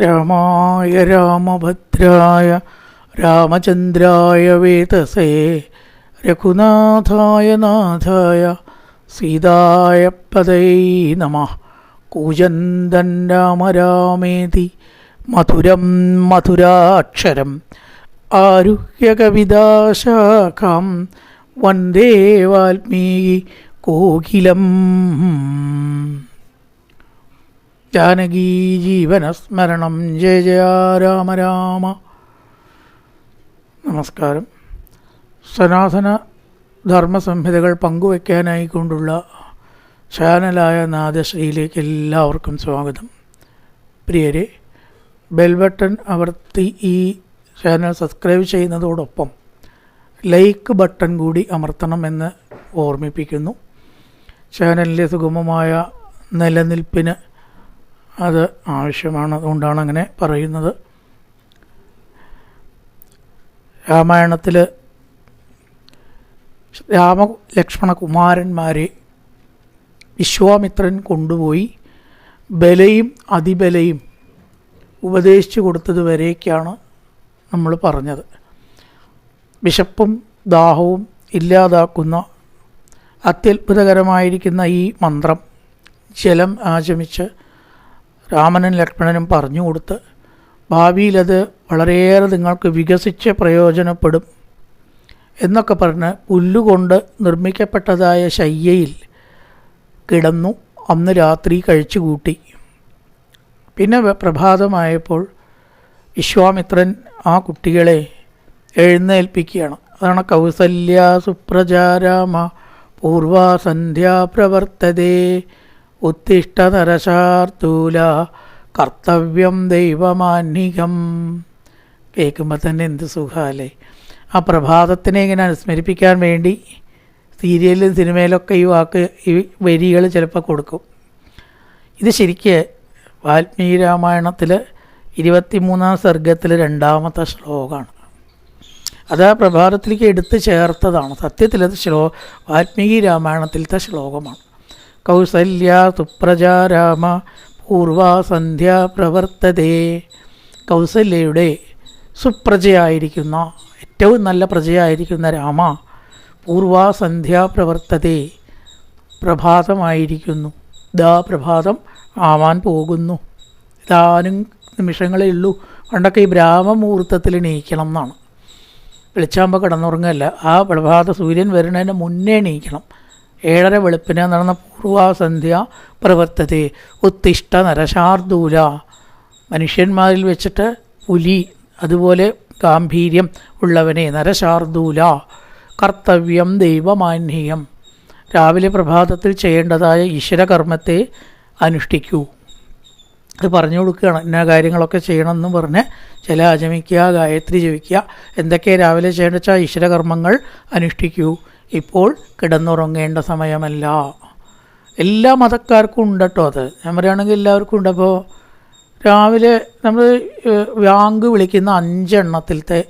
രാമായ രാമഭദ്രായ രാമചന്ദ്രായ വേതസേ രഘുനാഥായ നാഥായ സീതായ പദൈ നമ. കൂജന്തൻ രാമ രാമേതി മധുരം മധുരാക്ഷരം ആരുഹ്യ കവിതാശാഖാം വന്ദേ വാൽമീകി കോകിലം. ജാനകീ ജീവനസ്മരണം. ജയ ജയ രാമ രാമ. നമസ്കാരം. സനാതന ധർമ്മ ധർമ്മസംഹിതകൾ പങ്കുവയ്ക്കാനായിക്കൊണ്ടുള്ള ചാനലായ നാദശ്രീയിലേക്ക് എല്ലാവർക്കും സ്വാഗതം. പ്രിയരെ ബെൽബട്ടൺ അമർത്തി ഈ ചാനൽ സബ്സ്ക്രൈബ് ചെയ്യുന്നതോടൊപ്പം ലൈക്ക് ബട്ടൺ കൂടി അമർത്തണമെന്ന് ഓർമ്മിപ്പിക്കുന്നു. ചാനലിലെ സുഗമമായ നിലനിൽപ്പിന് അത് ആവശ്യമാണ് അതുകൊണ്ടാണ് അങ്ങനെ പറയുന്നത്. രാമായണത്തിൽ രാമ ലക്ഷ്മണ കുമാരന്മാരെ വിശ്വാമിത്രൻ കൊണ്ടുപോയി ബലയും അതിബലയും ഉപദേശിച്ചു കൊടുത്തതുവരേക്കാണ് നമ്മൾ പറഞ്ഞത്. വിശപ്പും ദാഹവും ഇല്ലാതാക്കുന്ന അത്യത്ഭുതകരമായിരിക്കുന്ന ഈ മന്ത്രം ജലം ആചമിച്ച് രാമനും ലക്ഷ്മണനും പറഞ്ഞു കൊടുത്ത് ഭാവിയിലത് വളരെയേറെ നിങ്ങൾക്ക് വികസിച്ച് പ്രയോജനപ്പെടും എന്നൊക്കെ പറഞ്ഞ് പുല്ലുകൊണ്ട് നിർമ്മിക്കപ്പെട്ടതായ ശയ്യയിൽ കിടന്നു അന്ന് രാത്രി കഴിച്ചു കൂട്ടി. പിന്നെ പ്രഭാതമായപ്പോൾ വിശ്വാമിത്രൻ ആ കുട്ടികളെ എഴുന്നേൽപ്പിക്കുകയാണ്. അതാണ് കൗസല്യ സുപ്രജാരാമ പൂർവാസന്ധ്യാ പ്രവർത്തതേ. ഉത്തിഷ്ട നരശാർത്തൂല കർത്തവ്യം ദൈവമാന്യകം. കേൾക്കുമ്പോൾ തന്നെ എന്ത് സുഖമല്ലേ ആ പ്രഭാതത്തിനെ ഇങ്ങനെ അനുസ്മരിപ്പിക്കാൻ വേണ്ടി സീരിയലിലും സിനിമയിലൊക്കെ ഈ വാക്ക് ഈ വരികൾ ചിലപ്പോൾ കൊടുക്കും. ഇത് ശരിക്ക് വാൽമീകി രാമായണത്തിൽ ഇരുപത്തിമൂന്നാം സർഗത്തിൽ രണ്ടാമത്തെ ശ്ലോകമാണ്. അത് ആ പ്രഭാതത്തിലേക്ക് എടുത്തു ചേർത്തതാണ്. സത്യത്തിലത് ശ്ലോ വാൽമീകി രാമായണത്തിലത്തെ ശ്ലോകമാണ്. കൗസല്യ സുപ്രജാരാമ പൂർവാസന്ധ്യ പ്രവർത്തതേ. കൗസല്യയുടെ സുപ്രജയായിരിക്കുന്ന ഏറ്റവും നല്ല പ്രജയായിരിക്കുന്ന രാമ പൂർവാസന്ധ്യ പ്രവർത്തതേ പ്രഭാതമായിരിക്കുന്നു. ദാ പ്രഭാതം ആവാൻ പോകുന്നു. ഇതാനും നിമിഷങ്ങളേ ഉള്ളൂ. പണ്ടൊക്കെ ഈ ബ്രാഹ്മമുഹൂർത്തത്തിൽ എണീക്കണം എന്നാണ്. വെളിച്ചാകുമ്പോൾ കിടന്നുറങ്ങല്ല ആ പ്രഭാത സൂര്യൻ വരുന്നതിന് മുന്നേ എണീക്കണം. ഏഴര വെളുപ്പിന് നടന്ന പൂർവാസന്ധ്യ പ്രവർത്തതി. ഉത്തിഷ്ട നരശാർദൂല. മനുഷ്യന്മാരിൽ വെച്ചിട്ട് പുലി അതുപോലെ ഗാംഭീര്യം ഉള്ളവനെ നരശാർദൂല. കർത്തവ്യം ദൈവമാന്യം രാവിലെ പ്രഭാതത്തിൽ ചെയ്യേണ്ടതായ ഈശ്വരകർമ്മത്തെ അനുഷ്ഠിക്കൂ. അത് പറഞ്ഞു കൊടുക്കുകയാണ്. ഇന്ന കാര്യങ്ങളൊക്കെ ചെയ്യണമെന്ന് പറഞ്ഞ് ചില ആചമിക്കുക ഗായത്രി ജപിക്കുക. എന്തൊക്കെ രാവിലെ ചെയ്യേണ്ട വെച്ചാൽ ഈശ്വരകർമ്മങ്ങൾ അനുഷ്ഠിക്കൂ. ഇപ്പോൾ കിടന്നുറങ്ങേണ്ട സമയമല്ല. എല്ലാ മതക്കാർക്കും ഉണ്ട് കേട്ടോ അത്. ഞാൻ പറയുകയാണെങ്കിൽ എല്ലാവർക്കും ഉണ്ട്. അപ്പോൾ രാവിലെ നമ്മൾ വാങ്ക് വിളിക്കുന്ന അഞ്ചെണ്ണത്തിലത്തെ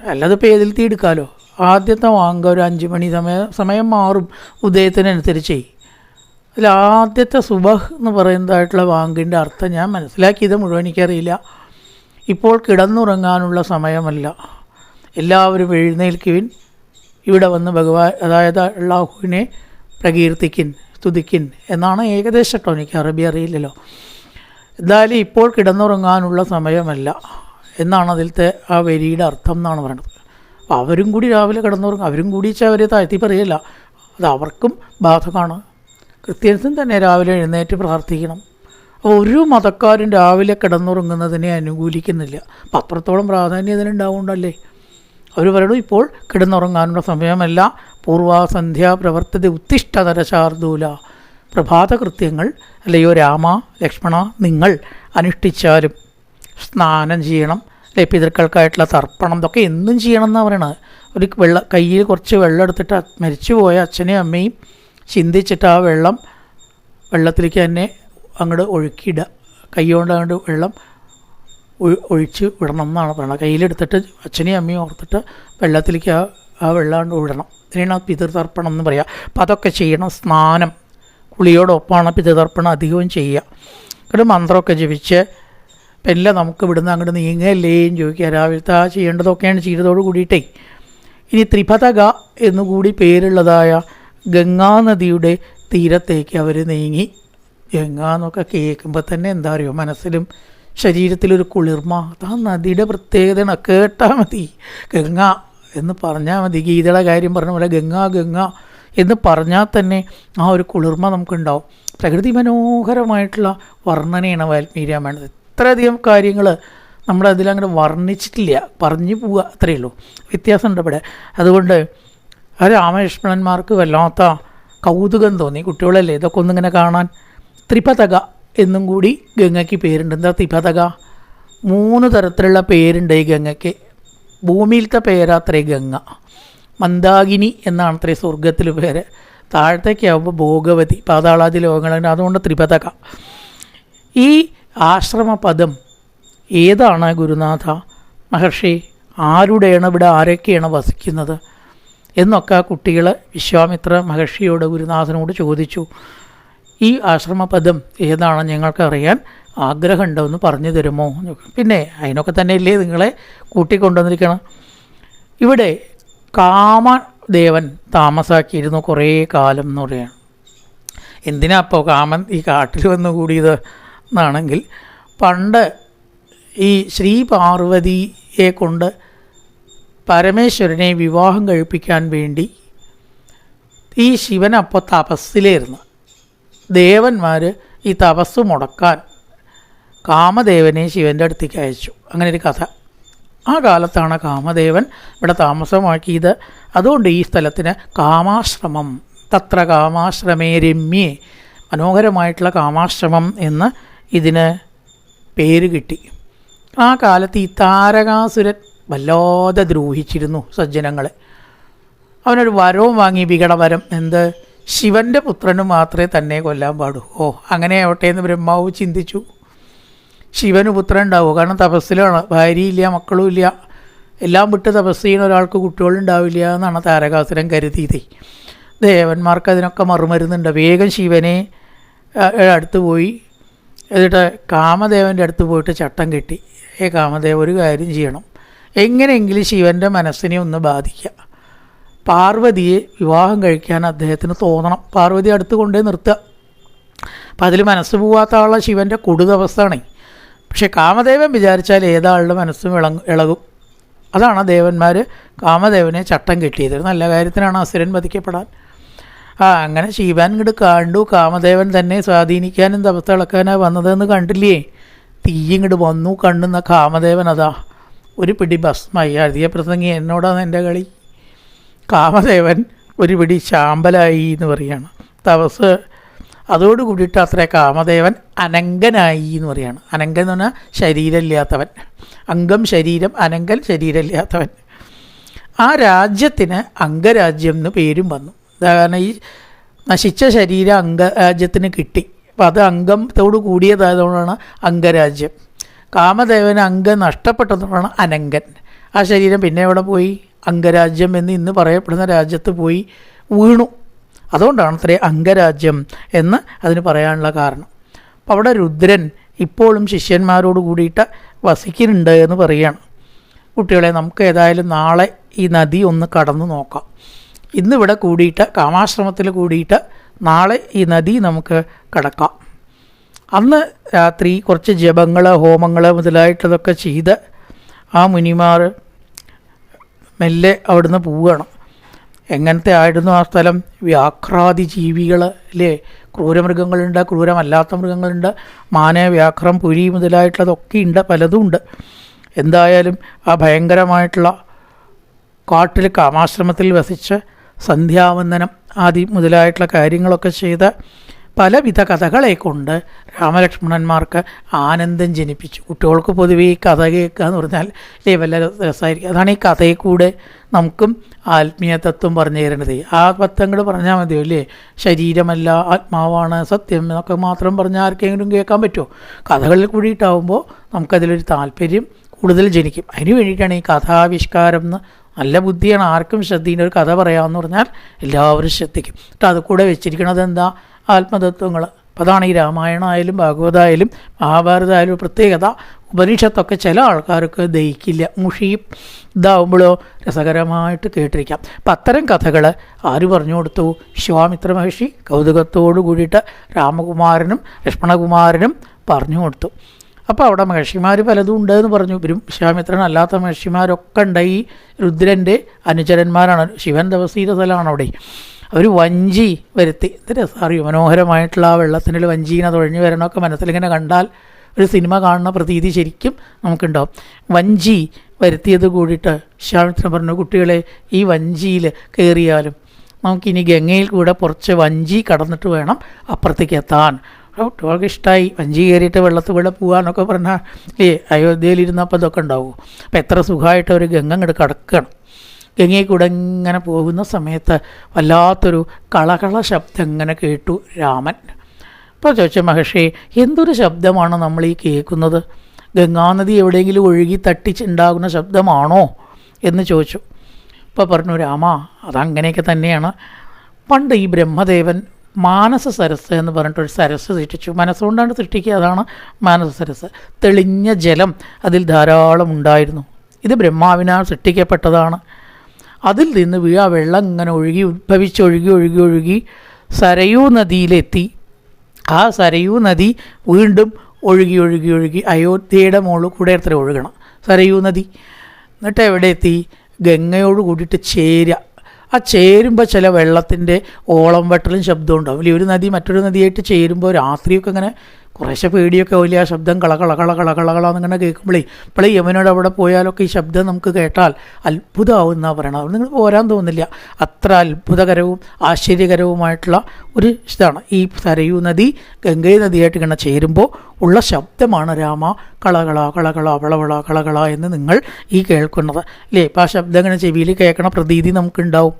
അല്ലാതെ ഇപ്പോൾ ഏതിൽ തീ എടുക്കാമല്ലോ ആദ്യത്തെ വാങ്ക ഒരു അഞ്ച് മണി സമയം സമയം മാറും ഉദയത്തിനനുസരിച്ചേ. അതിൽ ആദ്യത്തെ സുബഹ് എന്ന് പറയുന്നതായിട്ടുള്ള വാങ്കിന്റെ അർത്ഥം ഞാൻ മനസ്സിലാക്കിയത് മുഴുവൻ എനിക്കറിയില്ല. ഇപ്പോൾ കിടന്നുറങ്ങാനുള്ള സമയമല്ല. എല്ലാവരും എഴുന്നേൽക്കുവിൻ. ഇവിടെ വന്ന് ഭഗവാൻ അതായത് അള്ളാഹുവിനെ പ്രകീർത്തിക്കിൻ സ്തുതിക്കിൻ എന്നാണ് ഏകദേശം കേട്ടോ എനിക്ക് അറബി അറിയില്ലല്ലോ. എന്തായാലും ഇപ്പോൾ കിടന്നുറങ്ങാനുള്ള സമയമല്ല എന്നാണ് അതിലത്തെ ആ വരിയുടെ അർത്ഥം എന്നാണ് പറയുന്നത് അപ്പോൾ അവരും കൂടി രാവിലെ കിടന്നുറങ്ങും അവരും കൂടി അവരെ താഴ്ത്തി പറയില്ല. അത് അവർക്കും ബാധകമാണ്. ക്രിസ്ത്യൻസും തന്നെ രാവിലെ എഴുന്നേറ്റ് പ്രാർത്ഥിക്കണം. അപ്പോൾ ഒരു മതക്കാരും രാവിലെ കിടന്നുറങ്ങുന്നതിനെ അനുകൂലിക്കുന്നില്ല. അപ്പം അത്രത്തോളം പ്രാധാന്യം ഇതിനുണ്ടാവുകൊണ്ടല്ലേ അവർ പറയുന്നു ഇപ്പോൾ കിടന്നുറങ്ങാനുള്ള സമയമല്ല. പൂർവാസന്ധ്യ പ്രവർത്തത ഉത്തിഷ്ഠ നരശാർദൂല പ്രഭാത കൃത്യങ്ങൾ അല്ലയോ രാമ ലക്ഷ്മണ നിങ്ങൾ അനുഷ്ഠിച്ചാലും സ്നാനം ചെയ്യണം. അല്ലെ പിതൃക്കൾക്കായിട്ടുള്ള തർപ്പണം ഇതൊക്കെ എന്നും ചെയ്യണം എന്നാണ് പറയണത്. ഒരു വെള്ള കയ്യിൽ കുറച്ച് വെള്ളം എടുത്തിട്ട് മരിച്ചുപോയ അച്ഛനെയും അമ്മയും ചിന്തിച്ചിട്ട് ആ വെള്ളം വെള്ളത്തിലേക്ക് തന്നെ അങ്ങോട്ട് ഒഴുക്കിയിടുക. കൈ കൊണ്ട് അങ്ങോട്ട് വെള്ളം ഒഴിച്ച് വിടണം എന്നാണ് പറയുന്നത്. കയ്യിലെടുത്തിട്ട് അച്ഛനെയും അമ്മയും ഓർത്തിട്ട് വെള്ളത്തിലേക്ക് ആ ആ വെള്ളം കൊണ്ട് വിടണം. ഇതിനാണ് പിതൃതർപ്പണം എന്ന് പറയുക അപ്പം അതൊക്കെ ചെയ്യണം. സ്നാനം. കുളിയോടൊപ്പമാണ് പിതൃതർപ്പണം അധികവും ചെയ്യുക. ഒരു മന്ത്രമൊക്കെ ജപിച്ച് പെല്ല നമുക്ക് ഇവിടുന്ന് അങ്ങോട്ട് നീങ്ങല്ലേയും ചോദിക്കുക. രാവിലത്തെ ആ ചെയ്യേണ്ടതൊക്കെയാണ് ചെയ്തതോട് കൂടിയിട്ടേ. ഇനി ത്രിപതക എന്നുകൂടി പേരുള്ളതായ ഗംഗാനദിയുടെ തീരത്തേക്ക് അവർ നീങ്ങി. ഗംഗ എന്നൊക്കെ കേൾക്കുമ്പോൾ തന്നെ എന്താ പറയുക മനസ്സിലും ശരീരത്തിലൊരു കുളിർമ. ആ നദിയുടെ പ്രത്യേകതയാണ്. കേട്ടാൽ മതി. ഗംഗ എന്ന് പറഞ്ഞാൽ മതി. ഗീതയുടെ കാര്യം പറഞ്ഞ പോലെ ഗംഗ ഗംഗ എന്ന് പറഞ്ഞാൽ തന്നെ ആ ഒരു കുളിർമ നമുക്കുണ്ടാവും. പ്രകൃതി മനോഹരമായിട്ടുള്ള വർണനയാണ് വാൽമീകി രാമായണത്. ഇത്രയധികം കാര്യങ്ങൾ നമ്മളതിലങ്ങനെ വർണിച്ചിട്ടില്ല. പറഞ്ഞു പോവുക അത്രയേ ഉള്ളൂ. വ്യത്യാസമുണ്ട് ഇവിടെ. അതുകൊണ്ട് ആ രാമലക്ഷ്മണന്മാർക്ക് വല്ലാത്ത കൗതുകം തോന്നി. കുട്ടികളല്ലേ ഇതൊക്കെ ഒന്നിങ്ങനെ കാണാൻ. ത്രിപതക എന്നും കൂടി ഗംഗയ്ക്ക് പേരുണ്ട്. എന്താ തിപതക? മൂന്ന് തരത്തിലുള്ള പേരുണ്ട് ഈ ഗംഗയ്ക്ക്. ഭൂമിയിലത്തെ പേരാത്രേ ഗംഗ. മന്ദാകിനി എന്നാണ് അത്രേ സ്വർഗത്തിൽ പേര്. താഴത്തേക്കാവുമ്പോൾ ഭോഗവതി പാതാളാദി ലോകങ്ങളുണ്ട് അതുകൊണ്ട് ത്രിപതക. ഈ ആശ്രമപദം ഏതാണ് ഗുരുനാഥ? മഹർഷി ആരുടെയാണ് ഇവിടെ ആരൊക്കെയാണ് വസിക്കുന്നത്? എന്നൊക്കെ കുട്ടികൾ വിശ്വാമിത്ര മഹർഷിയോട് ഗുരുനാഥനോട് ചോദിച്ചു. ഈ ആശ്രമപദം ഏതാണെന്ന് ഞങ്ങൾക്ക് അറിയാൻ ആഗ്രഹമുണ്ടോ എന്ന് പറഞ്ഞു തരുമോ. പിന്നെ അതിനൊക്കെ തന്നെയല്ലേ നിങ്ങളെ കൂട്ടിക്കൊണ്ടുവന്നിരിക്കണം. ഇവിടെ കാമദേവൻ താമസാക്കിയിരുന്നു കുറേ കാലം എന്ന് പറയുകയാണ്. എന്തിനാ അപ്പോൾ കാമൻ ഈ കാട്ടിൽ വന്ന് കൂടിയത് എന്നാണെങ്കിൽ പണ്ട് ഈ ശ്രീ പാർവതിയെ കൊണ്ട് പരമേശ്വരനെ വിവാഹം കഴിപ്പിക്കാൻ വേണ്ടി ഈ ശിവൻ അപ്പോൾ തപസ്സിലായിരുന്നു ദേവന്മാർ ഈ തപസ് മുടക്കാൻ കാമദേവനെ ശിവന്റെ അടുത്തേക്ക് അയച്ചു. അങ്ങനെ ഒരു കഥ. ആ കാലത്താണ് കാമദേവൻ ഇവിടെ താമസമാക്കിയത്. അതുകൊണ്ട് ഈ സ്ഥലത്തിന് കാമാശ്രമം. തത്ര കാമാശ്രമേ രമ്യേ. മനോഹരമായിട്ടുള്ള കാമാശ്രമം എന്ന് ഇതിന് പേര് കിട്ടി. ആ കാലത്ത് ഈ താരകാസുരൻ വല്ലാതെ ദ്രോഹിച്ചിരുന്നു സജ്ജനങ്ങളെ. അവനൊരു വരവും വാങ്ങി വികടവരം. എന്ത്? ശിവന്റെ പുത്രന് മാത്രമേ തന്നെ കൊല്ലാൻ പാടൂ. ഓ അങ്ങനെ ആവട്ടെ എന്ന് ബ്രഹ്മാവ് ചിന്തിച്ചു. ശിവന് പുത്രൻ ഉണ്ടാവും കാരണം തപസ്സിലാണ്. ഭാര്യയില്ല മക്കളും ഇല്ല. എല്ലാം വിട്ട് തപസ് ചെയ്യുന്ന ഒരാൾക്ക് കുട്ടികളുണ്ടാവില്ല എന്നാണ് താരകാസുരൻ കരുതിയത്. ദേവന്മാർക്ക് അതിനൊക്കെ മറുമരുന്നുണ്ട്. വേഗം ശിവനെ അടുത്ത് പോയി. എന്നിട്ട് കാമദേവന്റെ അടുത്ത് പോയിട്ട് ചട്ടം കെട്ടി. ഏ കാമദേവ ഒരു കാര്യം ചെയ്യണം. എങ്ങനെയെങ്കിലും ശിവന്റെ മനസ്സിനെ ഒന്ന് ബാധിക്കുക പാർവതിയെ വിവാഹം കഴിക്കാൻ അദ്ദേഹത്തിന് തോന്നണം. പാർവതി അടുത്ത് കൊണ്ടേ നിർത്തുക. അപ്പം അതിൽ മനസ്സ് പോവാത്ത ആളെ ശിവന്റെ കൊടുതവസ്ഥയാണ്. പക്ഷെ കാമദേവൻ വിചാരിച്ചാൽ ഏതാളുടെ മനസ്സും ഇളങ്ങും ഇളകും. അതാണ് ദേവന്മാർ കാമദേവനെ ചട്ടം കെട്ടിയത്. നല്ല കാര്യത്തിനാണ് അസുരൻ വധിക്കപ്പെടാൻ. ആ അങ്ങനെ ശിവൻ ഇങ്ങോട്ട് കണ്ടു. കാമദേവൻ തന്നെ സ്വാധീനിക്കാനും തപസ് ഇളക്കാനാ വന്നതെന്ന് കണ്ടില്ലേ? തീ ഇങ്ങോട്ട് വന്നു കണ്ടുന്ന കാമദേവൻ അതാ. ഒരു പിടി ഭസ്മായി അധിക പ്രസംഗി. എന്നോടാണ് എന്റെ കളി? കാമദേവൻ ഒരു പിടി ശാമ്പലായി എന്ന് പറയാണ്. തപസ് അതോട് കൂടിയിട്ട് അത്ര കാമദേവൻ അനങ്കനായി എന്ന് പറയാണ്. അനങ്കൻ എന്ന് പറഞ്ഞാൽ ശരീരമില്ലാത്തവൻ. അംഗം ശരീരം അനങ്കൻ ശരീരമില്ലാത്തവൻ. ആ രാജ്യത്തിന് അംഗരാജ്യം എന്ന് പേരും വന്നു. കാരണം ഈ നശിച്ച ശരീരം അംഗരാജ്യത്തിന് കിട്ടി. അപ്പം അത് അംഗത്തോട് കൂടിയതായതുകൊണ്ടാണ് അംഗരാജ്യം. കാമദേവന് അംഗം നഷ്ടപ്പെട്ടതുകൊണ്ടാണ് അനങ്കൻ ആ ശരീരം പിന്നെ എവിടെ പോയി? അംഗരാജ്യം എന്ന് ഇന്ന് പറയപ്പെടുന്ന രാജ്യത്ത് പോയി വീണു. അതുകൊണ്ടാണ് അത്രേ അംഗരാജ്യം എന്ന് അതിന് പറയാനുള്ള കാരണം. അപ്പോൾ അവിടെ രുദ്രൻ ഇപ്പോഴും ശിഷ്യന്മാരോട് കൂടിയിട്ട് വസിക്കുന്നുണ്ട് എന്ന് പറയുകയാണ്. കുട്ടികളെ നമുക്ക് ഏതായാലും നാളെ ഈ നദി ഒന്ന് കടന്നു നോക്കാം. ഇന്നിവിടെ കൂടിയിട്ട് കാമാശ്രമത്തിൽ കൂടിയിട്ട് നാളെ ഈ നദി നമുക്ക് കടക്കാം. അന്ന് രാത്രി കുറച്ച് ജപങ്ങൾ ഹോമങ്ങൾ മുതലായിട്ടതൊക്കെ ചെയ്ത് ആ മുനിമാർ മെല്ലെ അവിടുന്ന് പോവുകയാണ്. എങ്ങനത്തെ ആയിരുന്നു ആ സ്ഥലം? വ്യാഘ്രാതി ജീവികൾ അല്ലേ ക്രൂരമൃഗങ്ങളുണ്ട് ക്രൂരമല്ലാത്ത മൃഗങ്ങളുണ്ട്. മാന വ്യാഘ്രം പുരി മുതലായിട്ടുള്ളതൊക്കെ ഉണ്ട് പലതും ഉണ്ട്. എന്തായാലും ആ ഭയങ്കരമായിട്ടുള്ള കാട്ടിൽ കാമാശ്രമത്തിൽ വസിച്ച് സന്ധ്യാവന്ദനം ആദി മുതലായിട്ടുള്ള കാര്യങ്ങളൊക്കെ ചെയ്ത് പലവിധ കഥകളെ കൊണ്ട് രാമലക്ഷ്മണന്മാർക്ക് ആനന്ദം ജനിപ്പിച്ചു. കുട്ടികൾക്ക് പൊതുവേ ഈ കഥ കേൾക്കുക എന്ന് പറഞ്ഞാൽ ഏ വല്ല രസമായിരിക്കും. അതാണ് ഈ കഥയിൽ കൂടെ നമുക്കും ആത്മീയ തത്വം പറഞ്ഞു തരേണ്ടത്. ആ തത്വങ്ങൾ പറഞ്ഞാൽ മതിയോ അല്ലേ ശരീരമല്ല ആത്മാവാണ് സത്യം എന്നൊക്കെ മാത്രം പറഞ്ഞാൽ ആർക്കെങ്കിലും കേൾക്കാൻ പറ്റുമോ? കഥകളിൽ കൂടിയിട്ടാവുമ്പോൾ നമുക്കതിലൊരു താല്പര്യം കൂടുതൽ ജനിക്കും. അതിന് വേണ്ടിയിട്ടാണ് ഈ കഥാവിഷ്കാരം എന്ന് നല്ല ബുദ്ധിയാണ്. ആർക്കും ശ്രദ്ധീന്റെ ഒരു കഥ പറയാമെന്ന് പറഞ്ഞാൽ എല്ലാവരും ശ്രദ്ധിക്കും. എന്നിട്ട് അത് വെച്ചിരിക്കണത് എന്താ? ആത്മതത്വങ്ങൾ അതാണ് ഈ രാമായണമായാലും ഭാഗവതമായാലും മഹാഭാരതമായാലും പ്രത്യേകത. ഉപനിഷത്തൊക്കെ ചില ആൾക്കാർക്ക് ദഹിക്കില്ല. മുഷിയും ഇതാവുമ്പോഴോ രസകരമായിട്ട് കേട്ടിരിക്കാം. അപ്പം അത്തരം കഥകൾ ആര് പറഞ്ഞു കൊടുത്തു? വിശ്വാമിത്ര മഹർഷി കൗതുകത്തോടു കൂടിയിട്ട് രാമകുമാരനും ലക്ഷ്മണകുമാരനും പറഞ്ഞു കൊടുത്തു. അപ്പോൾ അവിടെ മഹർഷിമാർ പലതും ഉണ്ട് എന്ന് പറഞ്ഞു. ഇവരും വിശ്വാമിത്രൻ അല്ലാത്ത മഹർഷിമാരൊക്കെ ഉണ്ട്. ഈ രുദ്രന്റെ അനുചരന്മാരാണ്. ശിവൻ ദിവസീയ സ്ഥലമാണ് അവിടെ. അവർ വഞ്ചി വരുത്തി. ഇത് രസറിയോ മനോഹരമായിട്ടുള്ള ആ വെള്ളത്തിന്റെ വഞ്ചീനെ തുഴഞ്ഞു വരണമൊക്കെ മനസ്സിലിങ്ങനെ കണ്ടാൽ ഒരു സിനിമ കാണുന്ന പ്രതീതി ശരിക്കും നമുക്കുണ്ടാവും. വഞ്ചി വരുത്തിയത് കൂടിയിട്ട് വിശ്വാമിത്രൻ പറഞ്ഞു കുട്ടികളെ ഈ വഞ്ചിയിൽ കയറിയാലും നമുക്കിനി ഗംഗയിൽ കൂടെ കുറച്ച് വഞ്ചി കടന്നിട്ട് വേണം അപ്പുറത്തേക്ക് എത്താൻ. കുട്ടികൾക്ക് ഇഷ്ടമായി വഞ്ചി കയറിയിട്ട് വെള്ളത്തിൽ കൂടെ പോകാനൊക്കെ പറഞ്ഞാൽ ഏ അയോധ്യയിലിരുന്നപ്പോൾ ഇതൊക്കെ ഉണ്ടാവും? അപ്പോൾ എത്ര സുഖമായിട്ട് ഒരു ഗംഗ ഇങ്ങോട്ട് കിടക്കണം. ഗംഗയിൽ കൂടെ ഇങ്ങനെ പോകുന്ന സമയത്ത് വല്ലാത്തൊരു കളകള ശബ്ദം ഇങ്ങനെ കേട്ടു രാമൻ. അപ്പോൾ ചോദിച്ച മഹർഷി എന്തൊരു ശബ്ദമാണ് നമ്മൾ ഈ കേൾക്കുന്നത്? ഗംഗാനദി എവിടെയെങ്കിലും ഒഴുകി തട്ടിച്ചുണ്ടാകുന്ന ശബ്ദമാണോ? എന്ന് ചോദിച്ചു. അപ്പോൾ പറഞ്ഞു രാമ അതങ്ങനെയൊക്കെ തന്നെയാണ്. പണ്ട് ഈ ബ്രഹ്മദേവൻ മാനസ സരസ് എന്ന് പറഞ്ഞിട്ടൊരു സരസ് സൃഷ്ടിച്ചു. മനസ്സുകൊണ്ടാണ് സൃഷ്ടിക്കുക അതാണ് മാനസ സരസ്. തെളിഞ്ഞ ജലം അതിൽ ധാരാളം ഉണ്ടായിരുന്നു. ഇത് ബ്രഹ്മാവിനാൽ സൃഷ്ടിക്കപ്പെട്ടതാണ്. അതിൽ നിന്ന് വീ ആ വെള്ളം ഇങ്ങനെ ഒഴുകി ഉദ്ഭവിച്ച് ഒഴുകി ഒഴുകി സരയൂ നദിയിലെത്തി. ആ സരയൂ നദി വീണ്ടും ഒഴുകി ഒഴുകി ഒഴുകി അയോധ്യയുടെ മുകളിൽ കൂടെ എത്ര ഒഴുകണം. സരയൂ നദി. എന്നിട്ട് എവിടെ എത്തി? ഗംഗയോട് കൂടിയിട്ട് ചേരുക. ആ ചേരുമ്പോൾ ചില വെള്ളത്തിന്റെ ഓളം വെട്ടലും ശബ്ദം ഉണ്ടാവും. ഒരു നദി മറ്റൊരു നദിയായിട്ട് ചേരുമ്പോൾ രാത്രിയൊക്കെ ഇങ്ങനെ കുറേശ്ശെ പേടിയൊക്കെ വലിയ ആ ശബ്ദം കള കള കള കള കള കള എന്നിങ്ങനെ കേൾക്കുമ്പോഴേ ഇപ്പോഴേ യമനോട് അവിടെ പോയാലൊക്കെ ഈ ശബ്ദം നമുക്ക് കേട്ടാൽ അത്ഭുതമാവുന്ന പറയണം നിങ്ങൾ പോരാൻ തോന്നില്ല അത്ര അത്ഭുതകരവും ആശ്ചര്യകരവുമായിട്ടുള്ള ഒരു ഇതാണ്. ഈ സരയൂ നദി ഗംഗൈ നദിയായിട്ട് ഇങ്ങനെ ചേരുമ്പോൾ ഉള്ള ശബ്ദമാണ് രാമ കളകള കളകള വളവള കളകള എന്ന് നിങ്ങൾ ഈ കേൾക്കുന്നത്. അല്ലേ ഇപ്പോൾ ആ ശബ്ദം ഇങ്ങനെ ചെവിയിൽ കേൾക്കണ പ്രതീതി നമുക്കുണ്ടാവും.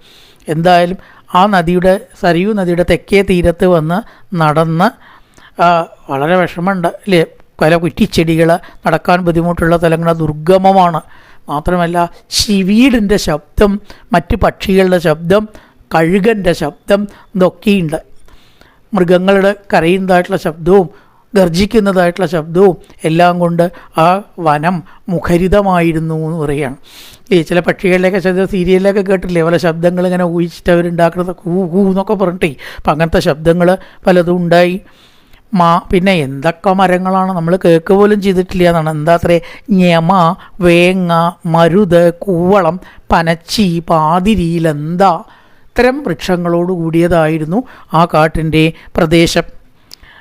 എന്തായാലും ആ നദിയുടെ സരയൂ നദിയുടെ തെക്കേ തീരത്ത് വന്ന് നടന്ന് വളരെ വിഷമമുണ്ട്. അല്ലേ പല കുറ്റിച്ചെടികൾ നടക്കാൻ ബുദ്ധിമുട്ടുള്ള സ്ഥലങ്ങൾ ദുർഗമമാണ്. മാത്രമല്ല ശിവീടിന്റെ ശബ്ദം മറ്റ് പക്ഷികളുടെ ശബ്ദം കഴുകന്റെ ശബ്ദം ഇതൊക്കെയുണ്ട്. മൃഗങ്ങളുടെ കരയുന്നതായിട്ടുള്ള ശബ്ദവും ഗർജിക്കുന്നതായിട്ടുള്ള ശബ്ദവും എല്ലാം കൊണ്ട് ആ വനം മുഖരിതമായിരുന്നു എന്ന് പറയുകയാണ്. ഈ ചില പക്ഷികളിലൊക്കെ ചില സീരിയലിലൊക്കെ കേട്ടില്ലേ പല ശബ്ദങ്ങൾ ഇങ്ങനെ ഊഹിച്ചിട്ട് അവരുണ്ടാക്കുന്നത് കൂ കൂ എന്നൊക്കെ പറഞ്ഞിട്ടേ. അപ്പം അങ്ങനത്തെ ശബ്ദങ്ങൾ പലതും ഉണ്ടായി. മാ പിന്നെ എന്തൊക്കെ മരങ്ങളാണ് നമ്മൾ കേക്ക് പോലും ചെയ്തിട്ടില്ല എന്നാണ്. എന്താ അത്രേ? ഞമ വേങ്ങ മരുത് കൂവളം പനച്ചി പാതിരിയിലെന്താ ഇത്തരം വൃക്ഷങ്ങളോട് കൂടിയതായിരുന്നു ആ കാട്ടിന്റെ പ്രദേശം.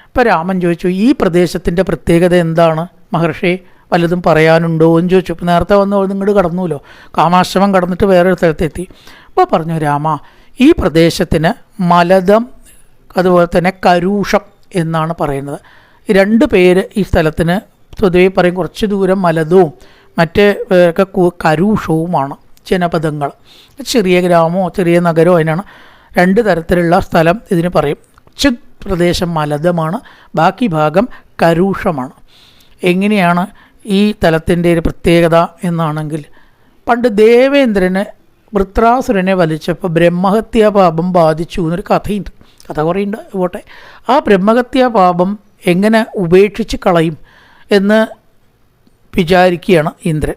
ഇപ്പോൾ രാമൻ ചോദിച്ചു ഈ പ്രദേശത്തിന്റെ പ്രത്യേകത എന്താണ്? മഹർഷി വല്ലതും പറയാനുണ്ടോ എന്ന് ചോദിച്ചു. ഇപ്പം നേരത്തെ വന്ന് നിങ്ങോട്ട് കടന്നുല്ലോ. കാമാശ്രമം കടന്നിട്ട് വേറൊരു സ്ഥലത്തെത്തി. അപ്പോൾ പറഞ്ഞു രാമ ഈ പ്രദേശത്തിന് മലതം അതുപോലെ തന്നെ കരൂഷം എന്നാണ് പറയുന്നത്. രണ്ട് പേര് ഈ സ്ഥലത്തിന് പൊതുവെ പറയും കുറച്ച് ദൂരം മലതവും മറ്റ് ഒക്കെ കരൂഷവുമാണ് ജനപദങ്ങൾ. ചെറിയ ഗ്രാമമോ ചെറിയ നഗരമോ അതിനാണ് രണ്ട് തരത്തിലുള്ള സ്ഥലം ഇതിന് പറയും. കുറച്ച് പ്രദേശം മലതമാണ് ബാക്കി ഭാഗം കരൂഷമാണ്. എങ്ങനെയാണ് ഈ തലത്തിന്റെ ഒരു പ്രത്യേകത എന്നാണെങ്കിൽ പണ്ട് ദേവേന്ദ്രന് വൃത്രാസുരനെ വലിച്ചപ്പോൾ ബ്രഹ്മഹത്യാപാപം ബാധിച്ചു എന്നൊരു കഥയുണ്ട്. കഥ പോട്ടെ. ആ ബ്രഹ്മഹത്യാ പാപം എങ്ങനെ ഉപേക്ഷിച്ച് കളയും എന്ന് വിചാരിക്കുകയാണ് ഇന്ദ്രൻ.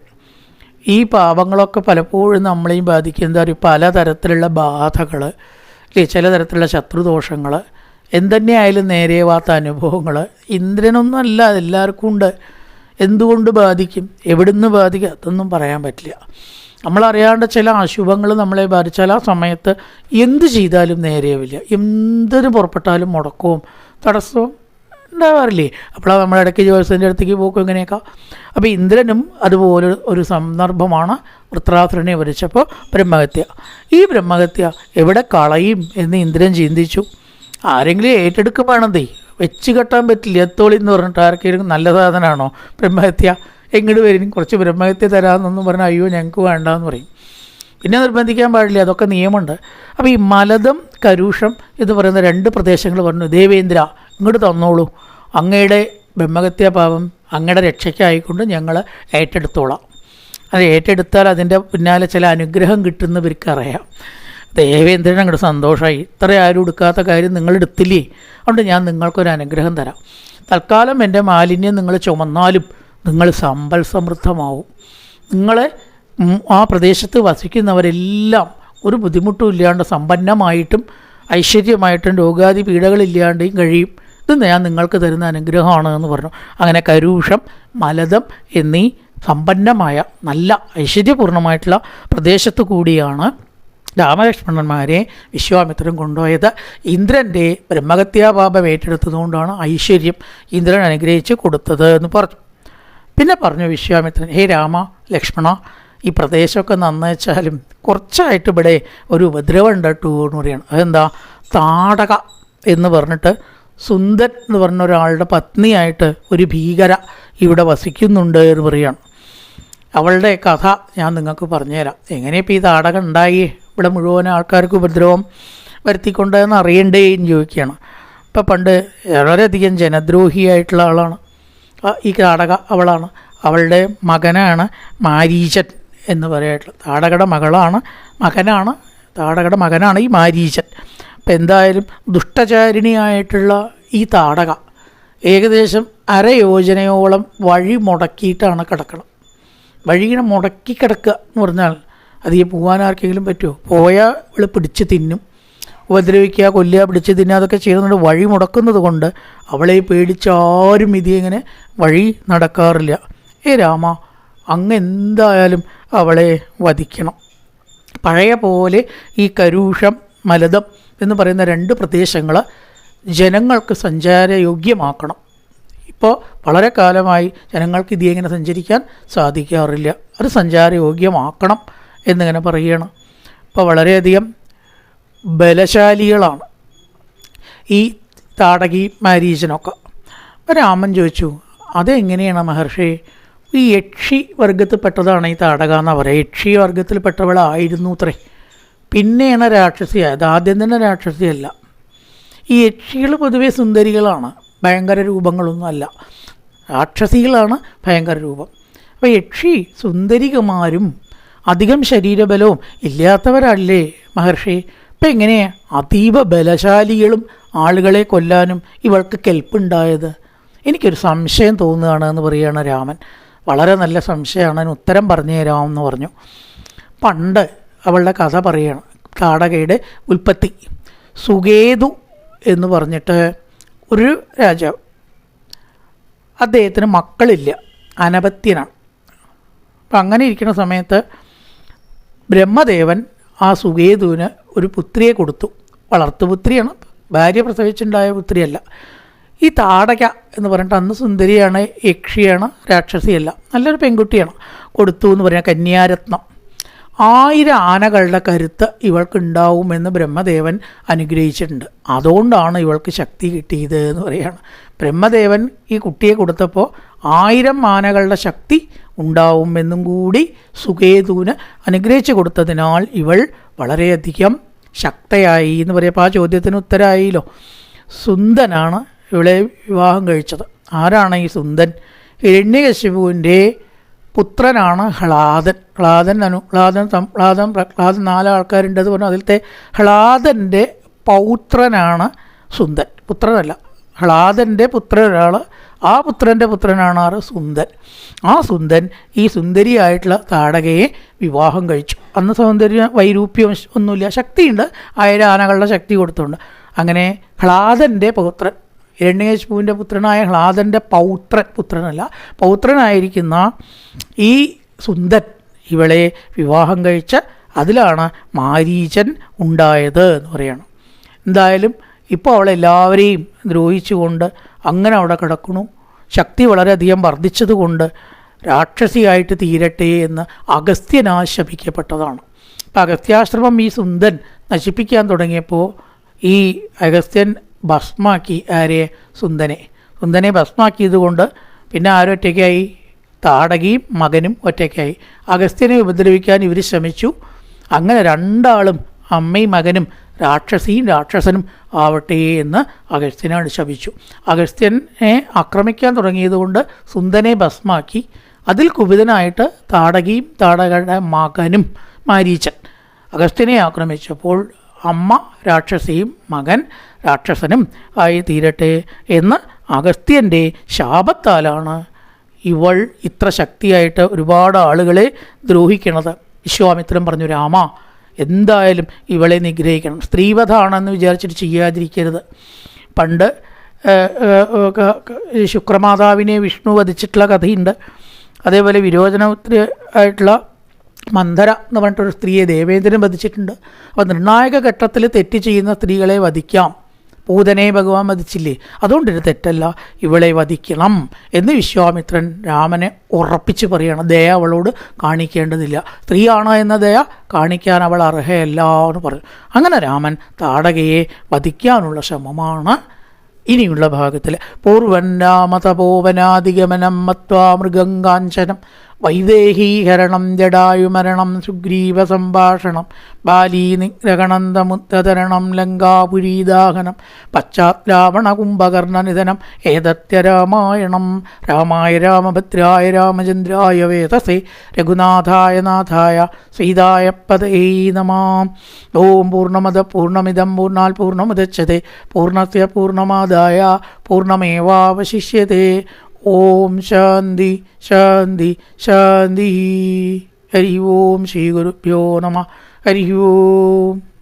ഈ പാപങ്ങളൊക്കെ പലപ്പോഴും നമ്മളെയും ബാധിക്കുന്ന പറയുക പലതരത്തിലുള്ള ബാധകൾ അല്ലേ ചില തരത്തിലുള്ള ശത്രുദോഷങ്ങൾ എന്തന്നെയായാലും നേരെയാവാത്ത അനുഭവങ്ങൾ ഇന്ദ്രനൊന്നും അല്ല എല്ലാവർക്കും ഉണ്ട്. എന്തുകൊണ്ട് ബാധിക്കും? എവിടുന്ന് ബാധിക്കും? അതൊന്നും പറയാൻ പറ്റില്ല. നമ്മളറിയാണ്ട് ചില അശുഭങ്ങൾ നമ്മളെ ബാധിച്ചാൽ ആ സമയത്ത് എന്ത് ചെയ്താലും നേരെയാവില്ല എന്തിനു പുറപ്പെട്ടാലും മുടക്കവും തടസ്സവും ഉണ്ടാവാറില്ലേ? അപ്പോഴാണ് നമ്മൾ ഇടയ്ക്ക് ജോത്സ്യന്റെ അടുത്തേക്ക് പോക്കും ഇങ്ങനെയൊക്കെ. അപ്പോൾ ഇന്ദ്രനും അതുപോലെ ഒരു സന്ദർഭമാണ് വൃത്രാസുരനെ വരച്ചപ്പോൾ ബ്രഹ്മഹത്യ. ഈ ബ്രഹ്മഹത്യ എവിടെ കളയും എന്ന് ഇന്ദ്രൻ ചിന്തിച്ചു. ആരെങ്കിലും ഏറ്റെടുക്കും വെച്ച് കെട്ടാൻ പറ്റില്ല. എത്തോളി എന്ന് പറഞ്ഞിട്ട് ആർക്കെങ്കിലും നല്ല സാധനമാണോ ബ്രഹ്മഹത്യ? എങ്ങോട്ട് വരും? കുറച്ച് ബ്രഹ്മഹത്യ തരാമെന്നൊന്നും പറഞ്ഞാൽ അയ്യോ ഞങ്ങൾക്ക് വേണ്ടാന്ന് പറയും. പിന്നെ നിർബന്ധിക്കാൻ പാടില്ല അതൊക്കെ നിയമമുണ്ട്. അപ്പോൾ ഈ മലതം കരൂഷം എന്ന് പറയുന്ന രണ്ട് പ്രദേശങ്ങൾ പറഞ്ഞു ദേവേന്ദ്ര ഇങ്ങോട്ട് തന്നോളൂ. അങ്ങയുടെ ബ്രഹ്മഹത്യാ പാപം അങ്ങയുടെ രക്ഷയ്ക്കായിക്കൊണ്ട് ഞങ്ങൾ ഏറ്റെടുത്തോളാം. അത് ഏറ്റെടുത്താൽ അതിന്റെ പിന്നാലെ ചില അനുഗ്രഹം കിട്ടുന്നവർക്ക് അറിയാം. ദേവേന്ദ്രൻ അങ്ങോട്ട് സന്തോഷമായി ഇത്ര ആരും എടുക്കാത്ത കാര്യം നിങ്ങൾ എടുത്തില്ലേ? അതുകൊണ്ട് ഞാൻ നിങ്ങൾക്കൊരു അനുഗ്രഹം തരാം. തൽക്കാലം എന്റെ മാലിന്യം നിങ്ങൾ ചുമന്നാലും നിങ്ങൾ സമ്പൽ സമൃദ്ധമാവും. നിങ്ങളെ ആ പ്രദേശത്ത് വസിക്കുന്നവരെല്ലാം ഒരു ബുദ്ധിമുട്ടും ഇല്ലാണ്ട് സമ്പന്നമായിട്ടും ഐശ്വര്യമായിട്ടും രോഗാദി പീഡകളില്ലാണ്ടെയും കഴിയും. ഇത് ഞാൻ നിങ്ങൾക്ക് തരുന്ന അനുഗ്രഹമാണ് എന്ന് പറഞ്ഞു. അങ്ങനെ കരൂഷം മലതം എന്നീ സമ്പന്നമായ നല്ല ഐശ്വര്യപൂർണമായിട്ടുള്ള പ്രദേശത്തു കൂടിയാണ് രാമലക്ഷ്മണന്മാരെ വിശ്വാമിത്രൻ കൊണ്ടുപോയത്. ഇന്ദ്രന്റെ ബ്രഹ്മഹത്യാപാപം ഏറ്റെടുത്തതുകൊണ്ടാണ് ഐശ്വര്യം ഇന്ദ്രൻ അനുഗ്രഹിച്ച് കൊടുത്തത് എന്ന് പറഞ്ഞു. പിന്നെ പറഞ്ഞു വിശ്വാമിത്രൻ ഹേ രാമ ലക്ഷ്മണ ഈ പ്രദേശമൊക്കെ നന്നേച്ചാലും കുറച്ചായിട്ട് ഇവിടെ ഒരു ഉപദ്രവം ഉണ്ട് കേട്ടോ എന്ന് പറയണം. അതെന്താ? താടക എന്ന് പറഞ്ഞിട്ട് സുന്ദൻ എന്ന് പറഞ്ഞ ഒരാളുടെ പത്നിയായിട്ട് ഒരു ഭീകര ഇവിടെ വസിക്കുന്നുണ്ട് എന്ന് പറയുകയാണ് അവളുടെ കഥ ഞാൻ നിങ്ങൾക്ക് പറഞ്ഞുതരാം. എങ്ങനെ ഇപ്പോൾ ഈ താടകം ഉണ്ടായി? ഇവിടെ മുഴുവൻ ആൾക്കാർക്ക് ഉപദ്രവം വരുത്തിക്കൊണ്ടതെന്ന് അറിയണ്ടേ എന്ന് ചോദിക്കുകയാണ്. ഇപ്പം പണ്ട് വളരെയധികം ജനദ്രോഹിയായിട്ടുള്ള ആളാണ്. ഈ താടക അവളാണ്. അവളുടെ മകനാണ് മാരീചൻ എന്ന് പറയായിട്ടുള്ളത് താടകയുടെ മകളാണ് മകനാണ് താടകയുടെ മകനാണ് ഈ മാരീചൻ അപ്പം എന്തായാലും ദുഷ്ടചാരിണിയായിട്ടുള്ള ഈ താടക ഏകദേശം അരയോജനയോളം വഴി മുടക്കിയിട്ടാണ് കിടക്കണം വഴി ഇങ്ങനെ മുടക്കി കിടക്കുക എന്ന് പറഞ്ഞാൽ അധികം പോകാൻ ആർക്കെങ്കിലും പറ്റുമോ? പോയാൽ ഇവൾ പിടിച്ച് തിന്നും. ഉപദ്രവിക്കുക കൊല്ലുക പിടിച്ച് തിന്നുക അതൊക്കെ ചെയ്യുന്നുണ്ട് വഴി മുടക്കുന്നത് കൊണ്ട് അവളെ പേടിച്ച് ആരും ഇതിങ്ങനെ വഴി നടക്കാറില്ല. ഏ രാമ അങ്ങ് എന്തായാലും അവളെ വധിക്കണം. പഴയ പോലെ ഈ കരൂഷം മലതം എന്ന് പറയുന്ന രണ്ട് പ്രദേശങ്ങൾ ജനങ്ങൾക്ക് സഞ്ചാരയോഗ്യമാക്കണം. ഇപ്പോൾ വളരെ കാലമായി ജനങ്ങൾക്ക് ഇതി എങ്ങനെ സഞ്ചരിക്കാൻ സാധിക്കാറില്ല. അത് സഞ്ചാരയോഗ്യമാക്കണം എന്നിങ്ങനെ പറയുകയാണ്. ഇപ്പോൾ വളരെയധികം ബലശാലികളാണ്. ഈ താടകി മാരീചനൊക്കെ അപ്പോൾ രാമൻ ചോദിച്ചു അതെങ്ങനെയാണ് മഹർഷി? ഈ യക്ഷി വർഗത്തിൽപ്പെട്ടതാണ് ഈ താടക എന്ന് പറയുക. യക്ഷി വർഗത്തിൽപ്പെട്ടവളായിരുന്നു അത്രേ. പിന്നെയാണ് രാക്ഷസിയായത് ആദ്യം തന്നെ രാക്ഷസിയല്ല ഈ യക്ഷികൾ പൊതുവേ സുന്ദരികളാണ്. ഭയങ്കര രൂപങ്ങളൊന്നുമല്ല രാക്ഷസികളാണ് ഭയങ്കര രൂപം. അപ്പോൾ യക്ഷി സുന്ദരികമാരും അധികം ശരീരബലവും ഇല്ലാത്തവരല്ലേ മഹർഷി? ഇപ്പം എങ്ങനെയാ? അതീവ ബലശാലികളും ആളുകളെ കൊല്ലാനും ഇവൾക്ക് കെൽപ്പുണ്ടായത്? എനിക്കൊരു സംശയം തോന്നുകയാണ് എന്ന് പറയുകയാണ് രാമൻ. വളരെ നല്ല സംശയമാണ്. അതിന് ഉത്തരം പറഞ്ഞു തരാമെന്ന് പറഞ്ഞു. പണ്ട് അവളുടെ കഥ പറയുകയാണ് കാടകയുടെ ഉൽപ്പത്തി. സുകേതു എന്ന് പറഞ്ഞിട്ട് ഒരു രാജാവ്. അദ്ദേഹത്തിന് മക്കളില്ല. അനപത്യനാണ്. അപ്പം അങ്ങനെ ഇരിക്കുന്ന സമയത്ത് ബ്രഹ്മദേവൻ ആ സുകേതുവിന് ഒരു പുത്രിയെ കൊടുത്തു. വളർത്തു പുത്രിയാണ്. ഭാര്യ പ്രസവിച്ചുണ്ടായ പുത്രിയല്ല. ഈ താടക എന്ന് പറഞ്ഞിട്ട് അന്ന് സുന്ദരിയാണ് യക്ഷിയാണ് രാക്ഷസിയല്ല. നല്ലൊരു പെൺകുട്ടിയാണ്. കൊടുത്തു എന്ന് പറഞ്ഞാൽ കന്യാരത്നം. ആയിരം ആനകളുടെ കരുത്ത് ഇവൾക്കുണ്ടാവുമെന്ന് ബ്രഹ്മദേവൻ അനുഗ്രഹിച്ചിട്ടുണ്ട്. അതുകൊണ്ടാണ് ഇവൾക്ക് ശക്തി കിട്ടിയത് എന്ന് പറയുകയാണ് ബ്രഹ്മദേവൻ ഈ കുട്ടിയെ കൊടുത്തപ്പോൾ ആയിരം ആനകളുടെ ശക്തി ഉണ്ടാവുമെന്നും കൂടി സുകേതുവിന് അനുഗ്രഹിച്ചു കൊടുത്തതിനാൽ ഇവൾ വളരെയധികം ശക്തയായി എന്ന് പറയുമ്പോൾ ആ ചോദ്യത്തിന് ഉത്തരമായില്ലോ സുന്ദനാണ് ഇവളെ വിവാഹം കഴിച്ചത്. ആരാണ് ഈ സുന്ദൻ? ഹിരണ്യകശിപുവിന്റെ പുത്രനാണ് ഹ്ലാദൻ ഹ്ലാദൻ അനു ഹ്ലാദൻ ഹ്ലാദൻ ഹ്ലാദൻ പ്രഹ്ലാദൻ നാല് ആൾക്കാരുണ്ട് എന്ന് പറഞ്ഞു. അതിലത്തെ ഹ്ലാദന്റെ പൗത്രനാണ് സുന്ദൻ. പുത്രനല്ല. ഹ്ലാദന്റെ പുത്രൻ ഒരാൾ ആ പുത്രന്റെ പുത്രനാണ് ആറ് സുന്ദൻ. ആ സുന്ദൻ ഈ സുന്ദരിയായിട്ടുള്ള താടകയെ വിവാഹം കഴിച്ചു. അന്ന് സൗന്ദര്യ വൈരൂപ്യം ഒന്നുമില്ല. ശക്തിയുണ്ട്. ആയിരം ആനകളുടെ ശക്തി കൊടുത്തുണ്ട് അങ്ങനെ ഹ്ലാദന്റെ പുത്രൻ ഹിരണ്യകശിപുവിന്റെ പുത്രനായ ഹ്ലാദന്റെ പൗത്രൻ പുത്രനല്ല പൗത്രനായിരിക്കുന്ന ഈ സുന്ദൻ ഇവളെ വിവാഹം കഴിച്ച അതിലാണ് മാരീചൻ ഉണ്ടായത് എന്ന് പറയണം. എന്തായാലും ഇപ്പോൾ അവളെല്ലാവരെയും ദ്രോഹിച്ചുകൊണ്ട് അങ്ങനെ അവിടെ കിടക്കണു ശക്തി വളരെയധികം വർദ്ധിച്ചതുകൊണ്ട് രാക്ഷസിയായിട്ട് തീരട്ടെ എന്ന് അഗസ്ത്യനാശപിക്കപ്പെട്ടതാണ് അപ്പം അഗസ്ത്യാശ്രമം ഈ സുന്ദൻ നശിപ്പിക്കാൻ തുടങ്ങിയപ്പോൾ ഈ അഗസ്ത്യൻ ഭസ്മാക്കി ആരെ? സുന്ദനെ. സുന്ദനെ ഭസ്മാക്കിയത് കൊണ്ട് പിന്നെ ആരൊറ്റയ്ക്കായി താടകിയും മകനും ഒറ്റയ്ക്കായി. അഗസ്ത്യനെ ഉപദ്രവിക്കാൻ ഇവർ ശ്രമിച്ചു. അങ്ങനെ രണ്ടാളും അമ്മയും മകനും രാക്ഷസിയും രാക്ഷസനും ആവട്ടെ എന്ന് അഗസ്ത്യനാണ് ശപിച്ചു. അഗസ്ത്യനെ ആക്രമിക്കാൻ തുടങ്ങിയതുകൊണ്ട് സുന്ദനെ ഭസ്മാക്കി. അതിൽ കുപിതനായിട്ട് താടകിയും താടകയുടെ മകനും മാരീച്ചൻ. അഗസ്ത്യനെ ആക്രമിച്ചപ്പോൾ അമ്മ രാക്ഷസിയും മകൻ രാക്ഷസനും ആയി തീരട്ടെ എന്ന് അഗസ്ത്യന്റെ ശാപത്താലാണ് ഇവൾ ഇത്ര ശക്തിയായിട്ട് ഒരുപാട് ആളുകളെ ദ്രോഹിക്കണത്. വിശ്വാമിത്രം പറഞ്ഞു രാമ എന്തായാലും ഇവളെ നിഗ്രഹിക്കണം. സ്ത്രീവധാണെന്ന് വിചാരിച്ചിട്ട് ചെയ്യാതിരിക്കരുത്. പണ്ട് ശുക്രമാതാവിനെ വിഷ്ണു വധിച്ചിട്ടുള്ള കഥയുണ്ട്. അതേപോലെ വിരോചനത്തിന് ആയിട്ടുള്ള മന്ധര എന്ന് പറഞ്ഞിട്ടൊരു സ്ത്രീയെ ദേവേന്ദ്രൻ വധിച്ചിട്ടുണ്ട്. അപ്പോൾ നിർണായക ഘട്ടത്തിൽ തെറ്റ് ചെയ്യുന്ന സ്ത്രീകളെ വധിക്കാം. പൂതനെ ഭഗവാൻ വധിച്ചില്ലേ? അതുകൊണ്ട് ഇത് തെറ്റല്ല. ഇവളെ വധിക്കണം എന്ന് വിശ്വാമിത്രൻ രാമനെ ഉറപ്പിച്ച് പറയണം. ദയ അവളോട് കാണിക്കേണ്ടതില്ല. സ്ത്രീയാണ് എന്ന ദയ കാണിക്കാൻ അവൾ അർഹയല്ല എന്ന് പറഞ്ഞു അങ്ങനെ രാമൻ താടകയെ വധിക്കാനുള്ള ശ്രമമാണ് ഇനിയുള്ള ഭാഗത്തിൽ പൂർവൻ രാമതപോവനാധിഗമനം മത്വാ മൃഗങ്കാഞ്ചനം വൈദേഹീകരണം ജടായുമരണം സുഗ്രീവ സംഭാഷണം നിഗ്രഹണന്തമുദ്ധരണം ലങ്കാപുരീദാഹനം പശ്ചാത്രാവണ കുംഭകർണനിധനം ഏതത്യ രാമായണം രാമായ രാമഭദ്രായ രാമചന്ദ്രായ വേദസേ രഘുനാഥായ നാഥായ സീതായ പതേ നമാം. ഓം പൂർണമത പൂർണമിതം പൂർണാൽ പൂർണമുദച്ഛതേ പൂർണസ്യ പൂർണമാദായ പൂർണമേവാവശിഷ്യത്തെ ഓം ശാന്തി ശാന്തി ശാന്തി. ഹരി ഓം ശ്രീ ഗുരുഭ്യോ നമ. ഹരി ഓം.